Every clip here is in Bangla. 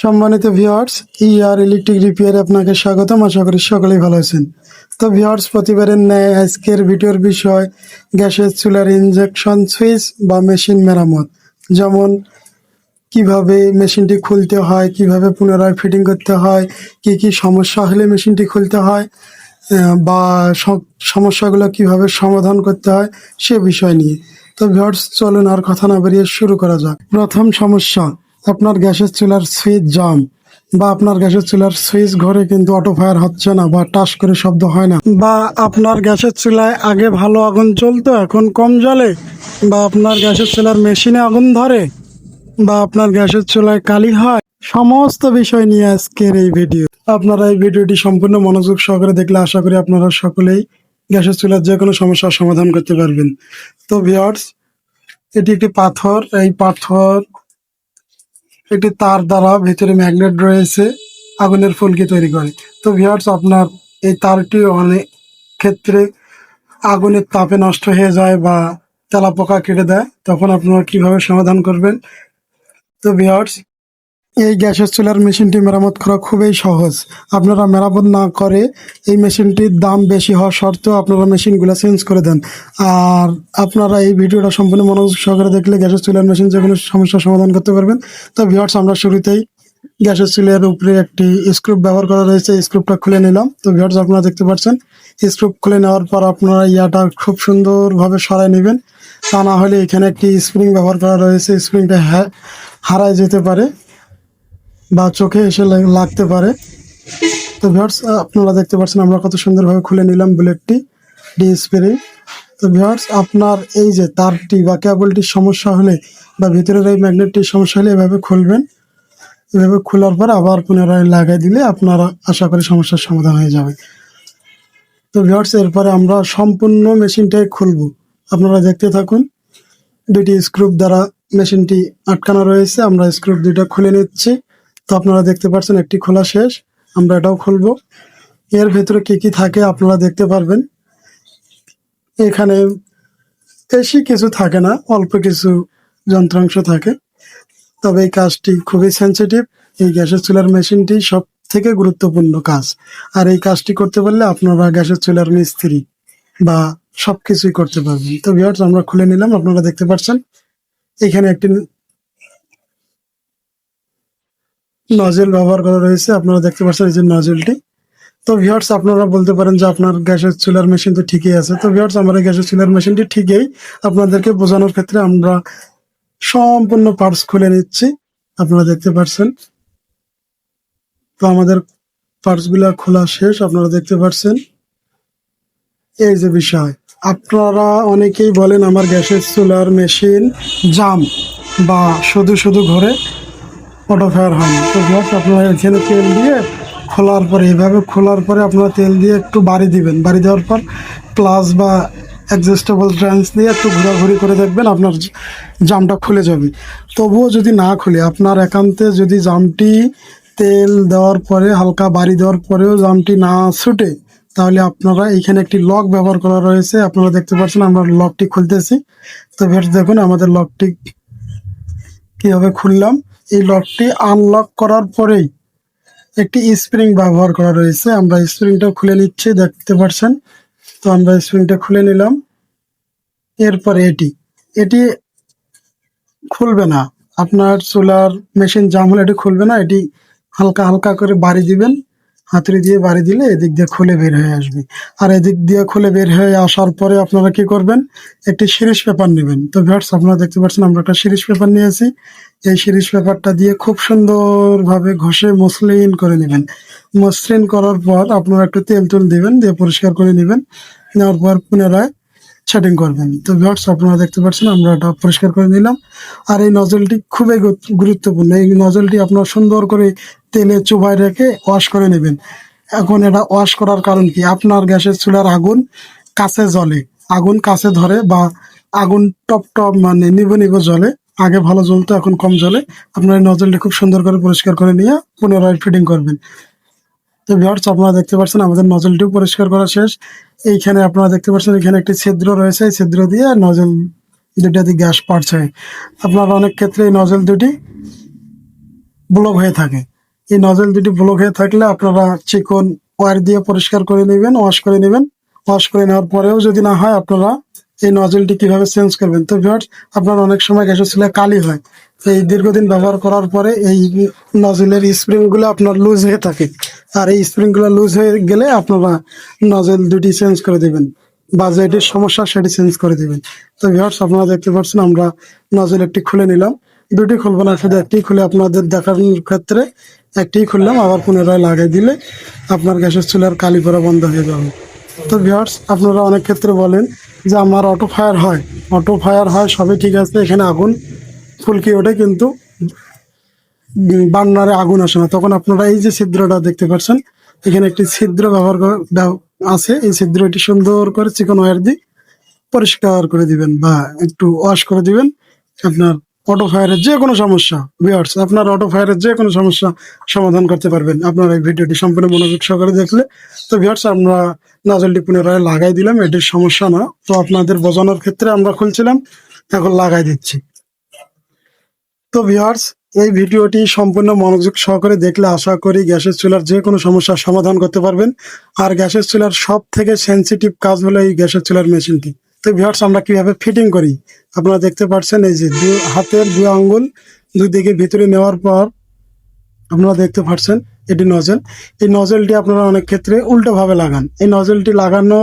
সম্মানিত ভিউয়ার্স ইআর ইলেকট্রিক রিপেয়ারে আপনাকে স্বাগতম। আশা করি সকলেই ভালো আছেন। তো ভিওয়ার্স প্রতিবারের ন্যায় আজকের ভিডিওর বিষয়, গ্যাসের চুলার ইনজেকশন সুইচ বা মেশিন মেরামত। যেমন, কীভাবে মেশিনটি খুলতে হয়, কীভাবে পুনরায় ফিটিং করতে হয়, কি কি সমস্যা হলে মেশিনটি খুলতে হয় বা সমস্যাগুলো কীভাবে সমাধান করতে হয়, সে বিষয় নিয়ে। তো ভিউয়ার্স চলুন আর কথা না বেরিয়ে শুরু করা যাক। প্রথম সমস্যা আপনার গ্যাসের চুলার সুইচ জাম বা আপনার গ্যাসের চুলার সুইচ ঘরে কিন্তু অটো ফায়ার হচ্ছে না বা টাস করে শব্দ হয় না। বা আপনার গ্যাসের চুলায় আগে ভালো আগুন চলতো এখন কম জ্বলে। বা আপনার গ্যাসের চুলার মেশিনে আগুন ধরে। বা আপনার গ্যাসের চুলায় কালি হয়। সমস্ত বিষয় নিয়ে আজকের এই ভিডিও। আপনারা এই ভিডিওটি সম্পূর্ণ মনোযোগ সহকারে দেখলে আশা করি আপনারা সকলেই গ্যাসের চুলার যে কোনো সমস্যার সমাধান করতে পারবেন। তো ভিওর্স এটি একটি পাথর। এই পাথর একটি তার দ্বারা ভিতরে ম্যাগনেট রয়েছে, আগুনের ফুলকি তৈরি করে। তো ভিওর্স আপনার এই তারটি অনেক ক্ষেত্রে আগুনের তাপে নষ্ট হয়ে যায় বা তেলা পোকা কেটে দেয়, তখন আপনারা কীভাবে সমাধান করবেন? তো ভিওর্স এই গ্যাসের চুলার মেশিনটি মেরামত করা খুবই সহজ। আপনারা মেরামত না করে এই মেশিনটির দাম বেশি হওয়া সত্ত্বেও আপনারা মেশিনগুলো চেঞ্জ করে দেন। আর আপনারা এই ভিডিওটা সম্পূর্ণ মনোযোগ সহকারে দেখলে গ্যাসের চুলার মেশিন যে কোনো সমস্যার সমাধান করতে পারবেন। তো ভিওর্স আমরা শুরুতেই গ্যাসের চুলার উপরে একটি স্ক্রুপ ব্যবহার করা রয়েছে। স্ক্রুপটা খুলে নিলাম। তো ভিওর্স আপনারা দেখতে পাচ্ছেন, স্ক্রুপ খুলে নেওয়ার পর আপনারা ইয়াটা খুব সুন্দরভাবে সরাই নেবেন। তা না হলে এখানে একটি স্প্রিং ব্যবহার করা রয়েছে। স্প্রিংটা হারায় যেতে পারে। বা চোখে এসে লাগতে পারে। তো ভিউয়ার্স আপনারা দেখতে পাচ্ছেন আমরা কত সুন্দরভাবে খুলে নিলাম বুলেটটি, ডি স্প্রে। তো ভিউয়ার্স, আপনার এই যে তারটি বা কেবলটির সমস্যা হলে বা ভিতরের এই ম্যাগনেটটির সমস্যা হলে এভাবে খুলবেন। এভাবে খোলার পর আবার পুনরায় লাগাই দিলে আপনারা আশা করি সমস্যার সমাধান হয়ে যাবে। তো ভিউয়ার্স, এরপরে আমরা সম্পূর্ণ মেশিনটাই খুলব। আপনারা দেখতে থাকুন দুটি স্ক্রুপ দ্বারা মেশিনটি আটকানো রয়েছে। আমরা স্ক্রুপ দুইটা খুলে নিচ্ছি। তো আপনারা দেখতে পাচ্ছেন একটি খোলা শেষ। আমরা এটাও খুলবো। এর ভেতরে কি কি থাকে আপনারা দেখতে পারবেন। এখানে বেশি কিছু থাকে না, অল্প কিছু যন্ত্রাংশ থাকে। তবে এই কাজটি খুবই সেন্সিটিভ এই গ্যাসের চুলার মেশিনটি সব থেকে গুরুত্বপূর্ণ কাজ। আর এই কাজটি করতে পারলে আপনারা গ্যাসের চুলার মিস্ত্রি বা সব কিছুই করতে পারবেন। তো ভিউয়ার্স আমরা খুলে নিলাম, আপনারা দেখতে পাচ্ছেন। এখানে একটি নজেল ব্যবহার করা রয়েছে। আপনারা দেখতে পাচ্ছেন এই যে নজেলটি তো ভিউয়ার্স আপনারা বলতে পারেন যে আপনার গ্যাসের চুলার মেশিন তো ঠিকই আছে। তো ভিউয়ার্স আমার গ্যাসের চুলার মেশিনটি ঠিকই আপনাদেরকে বোঝানোর ক্ষেত্রে আমরা সম্পূর্ণ পার্টস খুলে নিচ্ছি। আপনারা দেখতে পাচ্ছেন। তো আমাদের পার্টসগুলা খোলা শেষ। আপনারা দেখতে পাচ্ছেন। এই যে বিষয়। আপনারা অনেকেই বলেন আমার গ্যাসের চুলার মেশিন জাম বা শুধু শুধু ঘরে। অটো ফায়ার হয় না তো ভিউয়ার্স আপনারা এখানে তেল দিয়ে খোলার পরে, এইভাবে খোলার পরে আপনারা তেল দিয়ে একটু বাড়ি দিবেন। বাড়ি দেওয়ার পর প্লাস বা অ্যাডজাস্টেবল ট্রান্স দিয়ে একটু ঘোরাঘুরি করে দেখবেন আপনার জামটা খুলে যাবে। তবুও যদি না খুলে, আপনার একান্তে যদি জামটি তেল দেওয়ার পরে, হালকা বাড়ি দেওয়ার পরেও জামটি না ছুটে, তাহলে আপনারা এখানে একটি লক ব্যবহার করা রয়েছে। আপনারা দেখতে পাচ্ছেন আমরা লকটি খুলতেছি। তো ভিউয়ার্স দেখুন, আমাদের লকটি কীভাবে খুললাম। এই লকটি আনলক করার পরেই একটি স্প্রিং ব্যবহার করা রয়েছে। আমরা স্প্রিংটা খুলে নিচ্ছি, দেখতে পাচ্ছেন? তো আমরা স্প্রিংটা খুলে নিলাম। এরপরে এটি। এটি খুলবে না। আপনার সোলার মেশিন জাম হলে এটি খুলবে না। এটি হালকা হালকা করে বাড়ি দিবেন। হাতুড়ি দিয়ে বাড়ি দিলে এদিক দিয়ে খুলে বের হয়ে আসবে। আর এদিক দিয়ে খুলে বের হয়ে আসার পরে আপনারা কি করবেন? একটি সিরিজ পেপার নেবেন। তো ভিউয়ার্স, আপনারা দেখতে পাচ্ছেন আমরা একটা সিরিজ পেপার নিয়েছি। এই সিরিজ পেপারটা দিয়ে খুব সুন্দরভাবে ঘষে মসলিন করে নেবেন। মসৃণ করার পর আপনারা একটু তেল তুল দিবেন, দিয়ে পরিষ্কার করে নেবেন। নেওয়ার পর পুনরায় সেটিং করবেন। তো ভিউয়ার্স, আপনারা দেখতে পাচ্ছেন, আমরা এটা পরিষ্কার করে নিলাম। আর এই নজলটি খুবই গুরুত্বপূর্ণ। এই নজলটি আপনার সুন্দর করে তেলে চুবাই রেখে ওয়াশ করে নেবেন। এখন এটা ওয়াশ করার কারণ কি? আপনার গ্যাসের চুলার আগুন কাছে জ্বলে। আগুন কাছে ধরে বা আগুন টপ টপ মানে নিভো নিভো জ্বলে। আগে ভালো জ্বলতো, এখন কম জ্বলে। আপনার নজলটি খুব সুন্দর করে পরিষ্কার করে নিয়ে পুনরায় ফিটিং করবেন। তো ভিউয়ার্স আপনারা দেখতে পাচ্ছেন আমাদের নজলটিও পরিষ্কার করা শেষ। এইখানে আপনারা দেখতে পাচ্ছেন এখানে একটি ছিদ্র রয়েছে। এই ছিদ্র দিয়ে নজল দুটা দিয়ে গ্যাস পাচ্ছে আপনারা অনেক ক্ষেত্রে এই নজল দুটি ব্লক হয়ে থাকে। এই নজল দুটি ব্লক হয়ে থাকলে আপনারা চিকন ওয়ার দিয়ে পরিষ্কার করে নেবেন ওয়াশ করে নেবেন। ওয়াশ করে নেওয়ার পরেও যদি না হয়, আপনারা এই নজলটি কীভাবে চেঞ্জ করবেন? তো ভিউয়ার্স আপনার অনেক সময় গ্যাসের চুলে কালি হয়। এই দীর্ঘদিন ব্যবহার করার পরে এই নজলের স্প্রিংগুলো আপনার লুজ হয়ে থাকে। আর এই স্প্রিংগুলো লুজ হয়ে গেলে আপনারা নজল দুটি চেঞ্জ করে দিবেন। বা যেটির সমস্যা সেটি চেঞ্জ করে দিবেন। তো ভিউয়ার্স, আপনারা দেখতে পাচ্ছেন আমরা নজল একটি খুলে নিলাম। দুটি খুলবো না, শুধু একটি খুলে আপনাদের দেখানোর ক্ষেত্রে একটি খুললাম, আবার পুনরায় লাগাই দিলে আপনার গ্যাসের চুলার কালি পড়া বন্ধ হয়ে যাবে। তো ভিউয়ার্স, আপনারা অনেক ক্ষেত্রে বলেন যে আমার অটো ফায়ার হয়। অটো ফায়ার হয়, সবই ঠিক আছে, এখানে আগুন ফুলকি ওঠে, কিন্তু বান্নারে আগুন আসে না। তখন আপনারা এই যে ছিদ্রটা দেখতে পাচ্ছেন, এখানে একটি ছিদ্র ব্যবহার আছে। এই ছিদ্রটি সুন্দর করে চিকন ওয়্যার দিয়ে পরিষ্কার করে দিবেন বা একটু ওয়াশ করে দিবেন। আপনার অটো ফায়ারের যে কোনো সমস্যা ভিউয়ার্স আপনার অটো ফায়ারের যে কোনো সমস্যা সমাধান করতে পারবেন। আপনার এই ভিডিওটি সম্পূর্ণ মনোযোগ সহকারে দেখলে। তো ভিউয়ার্স আমরা নজলটি পুনরায় লাগাই দিলাম এটির সমস্যা না। তো আপনাদের বোঝানোর ক্ষেত্রে আমরা খুলছিলাম, এখন লাগাই দিচ্ছি। তো ভিউয়ার্স, এই ভিডিওটি সম্পূর্ণ মনোযোগ সহকারে দেখলে আশা করি গ্যাসের চুলার যে কোনো সমস্যার সমাধান করতে পারবেন। আর গ্যাসের চুলার সব থেকে সেন্সিটিভ কাজ হলো এই গ্যাসের চুলার মেশিনটি। তো ভিউয়ার্স, আমরা কীভাবে ফিটিং করি? আপনারা দেখতে পাচ্ছেন এই যে দু হাতের দুই আঙ্গুল দুই দিকে ভিতরে নেওয়ার পর আপনারা দেখতে পাচ্ছেন এটি নজল এই নজলটি আপনারা অনেক ক্ষেত্রে উল্টোভাবে লাগান। এই নজলটি লাগানো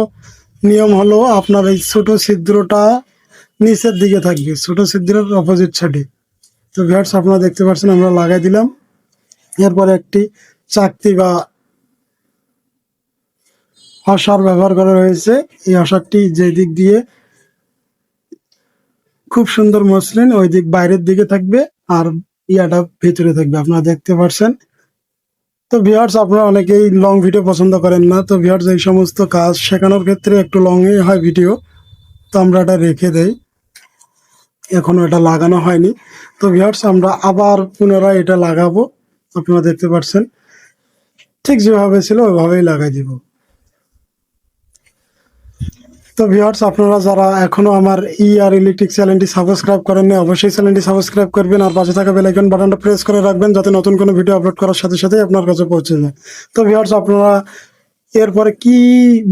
নিয়ম হলো আপনার এই ছোট ছিদ্রটা নিচের দিকে থাকবে, ছোট ছিদ্রের অপোজিট সাইডে তো ভিউয়ার্স আপনারা দেখতে পাচ্ছেন, আমরা লাগাই দিলাম। এরপরে একটি চাকতি বা অসার ব্যবহার করা হয়েছে। এই অসারটি যে দিক দিয়ে খুব সুন্দর মসলিন ওই দিক বাইরের দিকে থাকবে আর ইয়াটা ভিতরে থাকবে, আপনারা দেখতে পাচ্ছেন। তো ভিউয়ার্স আপনারা অনেকেই লং ভিডিও পছন্দ করেন না, তো ভিউয়ার্স এই সমস্ত কাজ শেখানোর ক্ষেত্রে একটু লংই হয় ভিডিও তো আমরা এটা রেখে দেই। এখনও এটা লাগানো হয়নি। তো ভিউয়ার্স আমরা আবার পুনরায় এটা লাগাবো। আপনারা দেখতে পাচ্ছেন। ঠিক যেভাবে ছিল, ওইভাবেই লাগাই দিব। তো ভিউয়ার্স আপনারা যারা এখনও আমার ই আর ইলেকট্রিক চ্যানেলটি সাবস্ক্রাইব করেননি, অবশ্যই চ্যানেলটি সাবস্ক্রাইব করবেন আর পাশে থাকা বেল আইকন বাটনটা প্রেস করে রাখবেন, যাতে নতুন কোনো ভিডিও আপলোড করার সাথে সাথে আপনার কাছে পৌঁছে যায়। তো ভিউয়ার্স আপনারা এরপরে কি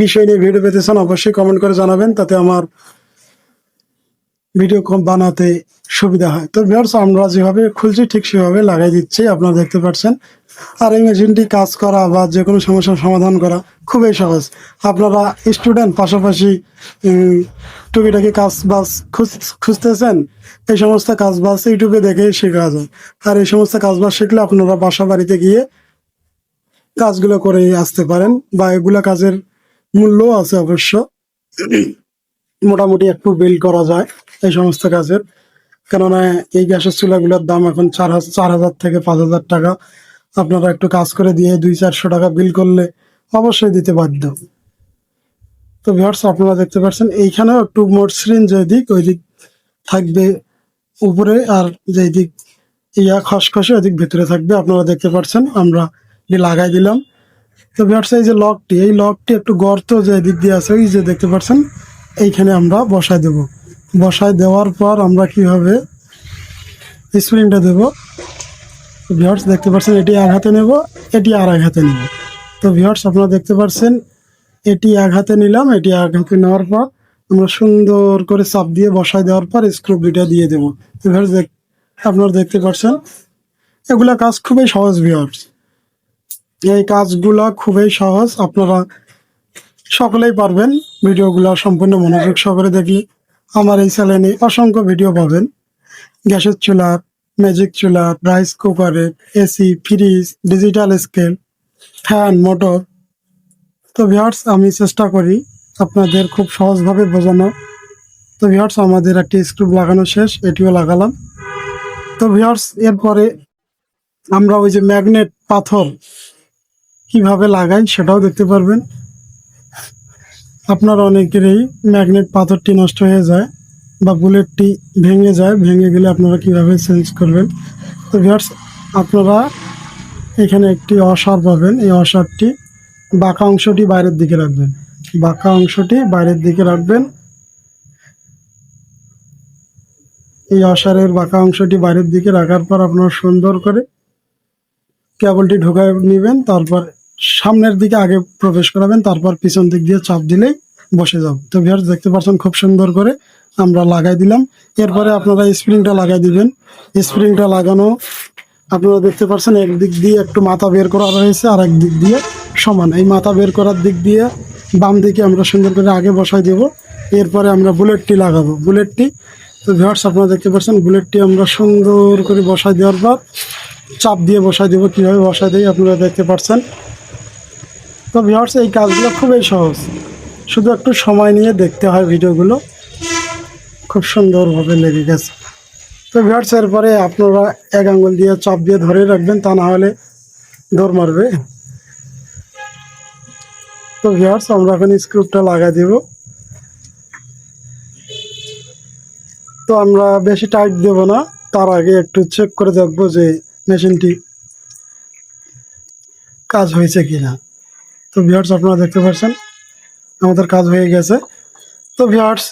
বিষয় নিয়ে ভিডিও পেতে চান, অবশ্যই কমেন্ট করে জানাবেন। তাতে আমার ভিডিও কম বানাতে সুবিধা হয়। তো ভিউয়ার্স, আমরা যেভাবে খুলছি, ঠিক সেভাবে লাগাই দিচ্ছি, আপনারা দেখতে পাচ্ছেন। আর এই মেশিনটি কাজ করা বা যে কোনো সমস্যার সমাধান করা খুবই সহজ। আপনারা স্টুডেন্ট পাশাপাশি টুকিটাকি কাজ খুঁজ- খুঁজতেছেন, এই সমস্ত কাজ বাজ ইউটিউবে দেখে শেখা যায়। আর এই সমস্ত কাজ বাজ শিখলে আপনারা বাসা বাড়িতে গিয়ে কাজগুলো করে আসতে পারেন, বা এগুলা কাজের মূল্যও আছে অবশ্য। মোটামুটি একটু বিল করা যায়। এই সমস্ত কাজের। কেননা এই গ্যাসের চুলাগুলোর দাম এখন চার চার হাজার থেকে পাঁচ হাজার টাকা। আপনারা একটু কাজ করে দিয়ে দুই চারশো টাকা বিল করলে অবশ্যই দিতে বাধ্য। তো ভিউয়ার্স আপনারা দেখতে পাচ্ছেন, এইখানেও একটু মসৃণ যে দিক ওই দিক থাকবে উপরে আর যেই দিক ইয়া খসখসে ওই দিক ভিতরে থাকবে। আপনারা দেখতে পাচ্ছেন, আমরা লাগাই দিলাম। তো ভিউয়ার্স এই যে লকটি, এই লকটি একটু গর্ত যে দিক দিয়ে আছে, ওই যে দেখতে পাচ্ছেন, এইখানে আমরা বসায় দেব। বসায় দেওয়ার পর আমরা কীভাবে স্প্রিংটা দেব? ভিউয়ার্স, দেখতে পাচ্ছেন এটি এক হাতে নেব, এটি আর এক হাতে নেব। তো ভিউয়ার্স, আপনারা দেখতে পাচ্ছেন এটি এক হাতে নিলাম, এটি এক হাতে নেওয়ার পর আমরা সুন্দর করে চাপ দিয়ে বসায় দেওয়ার পর স্ক্রু দুইটা দিয়ে দেবো। তো ভিউয়ার্স, দেখ, আপনারা দেখতে পাচ্ছেন, এগুলা কাজ খুবই সহজ ভিউয়ার্স। এই কাজগুলা খুবই সহজ, আপনারা সকলেই পারবেন। ভিডিওগুলো সম্পূর্ণ মনোযোগ সহকারে দেখলে আমার এই চ্যানেলে অসংখ্য ভিডিও পাবেন। গ্যাসের চুলা, ম্যাজিক চুলা, রাইস কুকারের AC, fridge, digital scale, fan, motor. তো ভিউয়ার্স, আমি চেষ্টা করি আপনাদের খুব সহজভাবে বোঝানো তো ভিউয়ার্স, আমাদের একটি স্ক্রুপ লাগানো শেষ, এটিও লাগালাম। তো ভিউয়ার্স, এরপরে আমরা ওই যে ম্যাগনেট পাথর কীভাবে লাগাই সেটাও দেখতে পারবেন। আপনার অনেকেরই ম্যাগনেট পাথরটি নষ্ট হয়ে যায় বা বুলেটটি ভেঙে যায়, ভেঙে গেলে আপনারা কীভাবে চেঞ্জ করবেন? তো ভিউয়ার্স আপনারা এখানে একটি অসার পাবেন। এই অসারটি বাঁকা অংশটি বাইরের দিকে রাখবেন। বাঁকা অংশটি বাইরের দিকে রাখবেন। এই অসারের বাঁকা অংশটি বাইরের দিকে রাখার পর আপনারা সুন্দর করে কেবলটি ঢোকায় নেবেন, তারপর সামনের দিকে আগে প্রবেশ করাবেন, তারপর পিছন দিক দিয়ে চাপ দিলেই বসে যাবে। তো ভিউয়ার্স, দেখতে পাচ্ছেন খুব সুন্দর করে আমরা লাগাই দিলাম। এরপরে আপনারা স্প্রিংটা লাগাই দিবেন। স্প্রিংটা লাগানো, আপনারা দেখতে পাচ্ছেন একদিক দিয়ে একটু মাথা বের করা রয়েছে আর এক দিক দিয়ে সমান। এই মাথা বের করার দিক দিয়ে বাম দিকে আমরা সুন্দর করে আগে বসাই দেব। এরপরে আমরা বুলেটটি লাগাবো। বুলেটটি, তো ভিউয়ার্স, আপনারা দেখতে পাচ্ছেন বুলেটটি আমরা সুন্দর করে বসাই দেওয়ার পর চাপ দিয়ে বসাই দেবো। কীভাবে বসাই দিই আপনারা দেখতে পাচ্ছেন। তো ভিউয়ার্স এই কাজগুলো খুবই সহজ। শুধু একটু সময় নিয়ে দেখতে হয় ভিডিওগুলো। খুব সুন্দরভাবে লেগে গেছে। তো ভিউয়ার্স, এরপরে আপনারা এক আঙ্গুল দিয়ে চাপ দিয়ে ধরে রাখবেন, তা না হলে দৌড় মারবে। তো ভিউয়ার্স, আমরা এখন স্ক্রুপটা লাগাই দেব। তো আমরা বেশি টাইট দেব না। তার আগে একটু চেক করে দেখব যে মেশিনটি কাজ হয়েছে কিনা। তো ভিউয়ার্স আপনারা দেখতে পাচ্ছেন আমাদের কাজ হয়ে গেছে। তো ভিউয়ার্স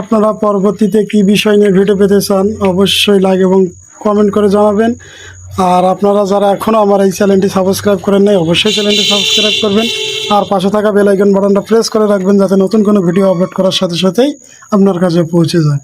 আপনারা পরবর্তীতে কি বিষয় নিয়ে ভিডিও পেতে চান, অবশ্যই লাইক এবং কমেন্ট করে জানাবেন। আর আপনারা যারা এখনও আমার এই চ্যানেলটি সাবস্ক্রাইব করেন নাই, অবশ্যই চ্যানেলটি সাবস্ক্রাইব করবেন। আর পাশে থাকা বেল আইকন বাটনটা প্রেস করে রাখবেন, যাতে নতুন কোনো ভিডিও আপলোড করার সাথে সাথেই আপনার কাছে পৌঁছে যায়।